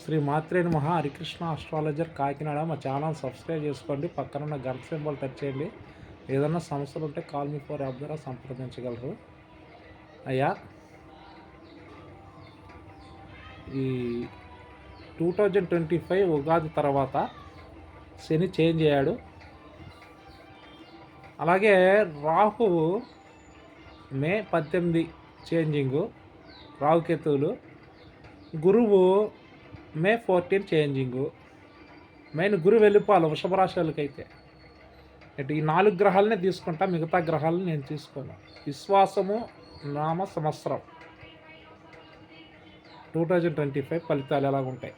శ్రీ మాత్రేని మహా హరికృష్ణ ఆస్ట్రాలజర్ కాకినాడ. మా channel subscribe చేసుకోండి. పక్కన ఉన్న గంట సింబల్ టచ్ చేయండి. ఏదైనా సమస్యలు ఉంటే కాల్ మీ ఫోర్ యాప్ ద్వారా సంప్రదించగలరు. అయ్యా ఈ two thousand twenty five Ugadi తర్వాత శని చేంజ్ అయ్యాడు. అలాగే రాహువు మే పద్దెనిమిది చేంజింగు రాహుకేతువులు గురువు మే ఫోర్టీన్ చేంజింగు. మెయిన్ గురు వెళ్ళిపోవాలి వృషభ రాశి ఇటు ఈ నాలుగు గ్రహాలనే తీసుకుంటా మిగతా గ్రహాలను నేను తీసుకోను. విశ్వాసము నామ సంవత్సరం. టూ థౌజండ్ ట్వంటీ ఫైవ్ ఫలితాలు ఎలాగ ఉంటాయి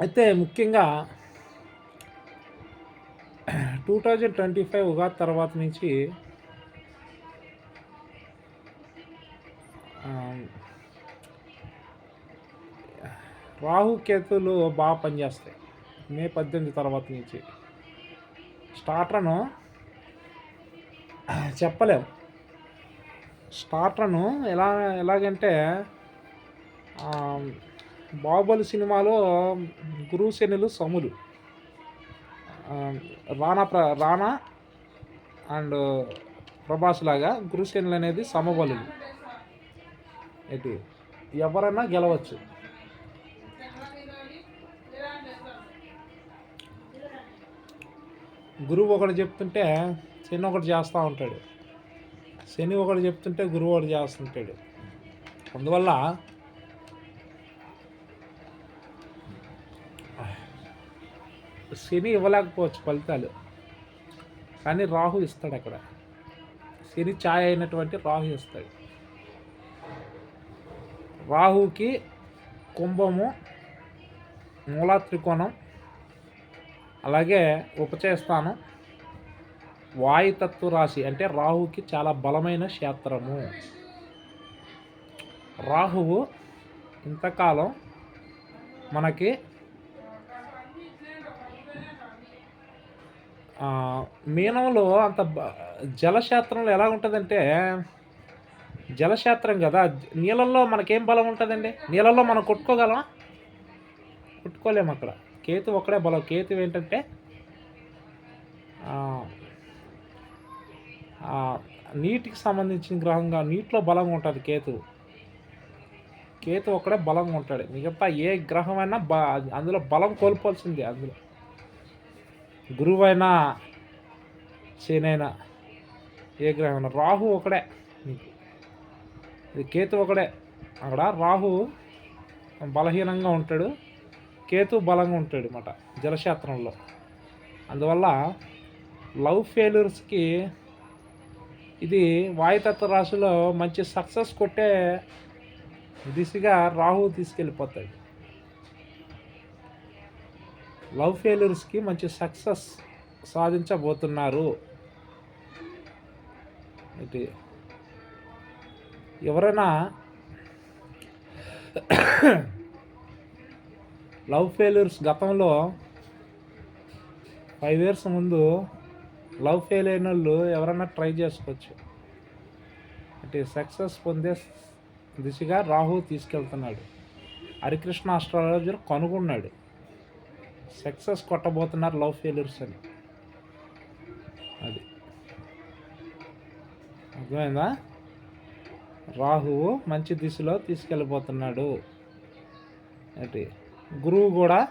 అయితే ముఖ్యంగా two thousand twenty five Ugadi తర్వాత నుంచి రాహుకేతులు బాగా పనిచేస్తాయి. మే పద్దెనిమిది తర్వాత నుంచి. స్టార్టర్ను చెప్పలేం. స్టార్టర్ను ఎలా ఎలాగంటే బాహుబలి సినిమాలో గురువు శనులు సములు. రాణా రానా ప్ర రానా అండ్ ప్రభాస్ లాగా గురుశనులు అనేది సమబలులు. ఏంటి? ఎవరైనా గెలవచ్చు. గురువు ఒకటి చెప్తుంటే శని ఒకటి చేస్తూ ఉంటాడు. శని ఒకటి చెప్తుంటే గురువు ఒకటి చేస్తుంటాడు. అందువల్ల శని ఇవ్వలేకపోవచ్చు ఫలితాలు. కానీ రాహు ఇస్తాడు అక్కడ. శని ఛాయ అయినటువంటి రాహు ఇస్తాడు. రాహుకి కుంభము మూలా త్రికోణం అలాగే ఉపచేస్తాను. వాయుతత్వ రాశి అంటే రాహుకి చాలా బలమైన క్షేత్రము. రాహువు ఇంతకాలం మనకి మీనంలో అంత బ- జలక్షేత్రంలో ఎలా ఉంటుందంటే జలక్షేత్రం కదా నీళ్ళల్లో మనకేం బలం ఉంటుందండి? నీళ్ళల్లో మనం కొట్టుకోగలం కొట్టుకోలేము అక్కడ. కేతు ఒక్కడే బలం. కేతు ఏంటంటే నీటికి సంబంధించిన గ్రహంగా నీటిలో బలంగా ఉంటుంది కేతు. కేతు ఒక్కడే బలంగా ఉంటాడు. మిగతా ఏ గ్రహమైనా బ అందులో బలం కోల్పోవాల్సిందే అందులో. గురువైనా శనైనా ఏ గ్రహమైనా రాహు ఒకడే నీకు. ఇది కేతు ఒకడే అక్కడ రాహు బలహీనంగా ఉంటాడు. కేతు బలంగా ఉంటాడు అన్నమాట జలక్షేత్రంలో. అందువల్ల లవ్ ఫెయిల్యూర్స్కి ఇది వాయుతత్వ రాశిలో మంచి సక్సెస్ కొట్టే దిశగా రాహు తీసుకెళ్ళిపోతాడు. లవ్ ఫెయిల్యూర్స్కి మంచి సక్సెస్ సాధించబోతున్నారు. ఇది ఎవరైనా లవ్ ఫెయిల్యూర్స్ గతంలో ఫైవ్ ఇయర్స్ ముందు లవ్ ఫెయిల్ అయిన వాళ్ళు ఎవరైనా ట్రై చేసుకోవచ్చు. అంటే సక్సెస్ పొందే దిశగా రాహు తీసుకెళ్తున్నాడు. హరికృష్ణ ఆస్ట్రాలజర్ కనుగొన్నాడు. సక్సెస్ కొట్టబోతున్నారు లవ్ ఫెయిల్యూర్స్ అని. అది. అర్థమైందా? రాహువు మంచి దిశలో తీసుకెళ్ళిపోతున్నాడు అంటే గురువు కూడా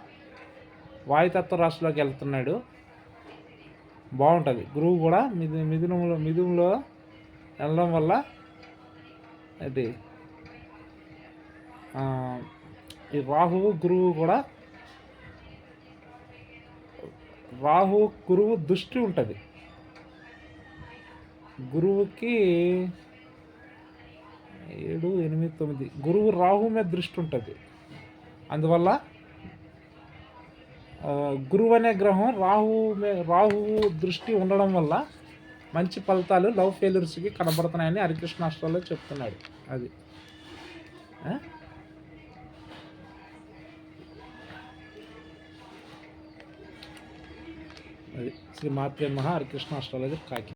వాయుతత్వ రాశిలోకి వెళ్తున్నాడు. బాగుంటుంది. గురువు కూడా మిథు మిథునంలో మిథునంలో వెళ్ళడం వల్ల అది ఈ రాహువు గురువు కూడా రాహు గురువు దృష్టి ఉంటుంది. గురువుకి ఏడు ఎనిమిది తొమ్మిది గురువు రాహు మీద దృష్టి ఉంటుంది. అందువల్ల గురువు అనే గ్రహం రాహు మే- రాహువు దృష్టి ఉండడం వల్ల మంచి ఫలితాలు లవ్ ఫెయిల్యూర్స్కి కనబడుతున్నాయని హరికృష్ణ చెప్తున్నాడు. అది. అది. శ్రీ మాత్రే మహా హరికృష్ణ కాకి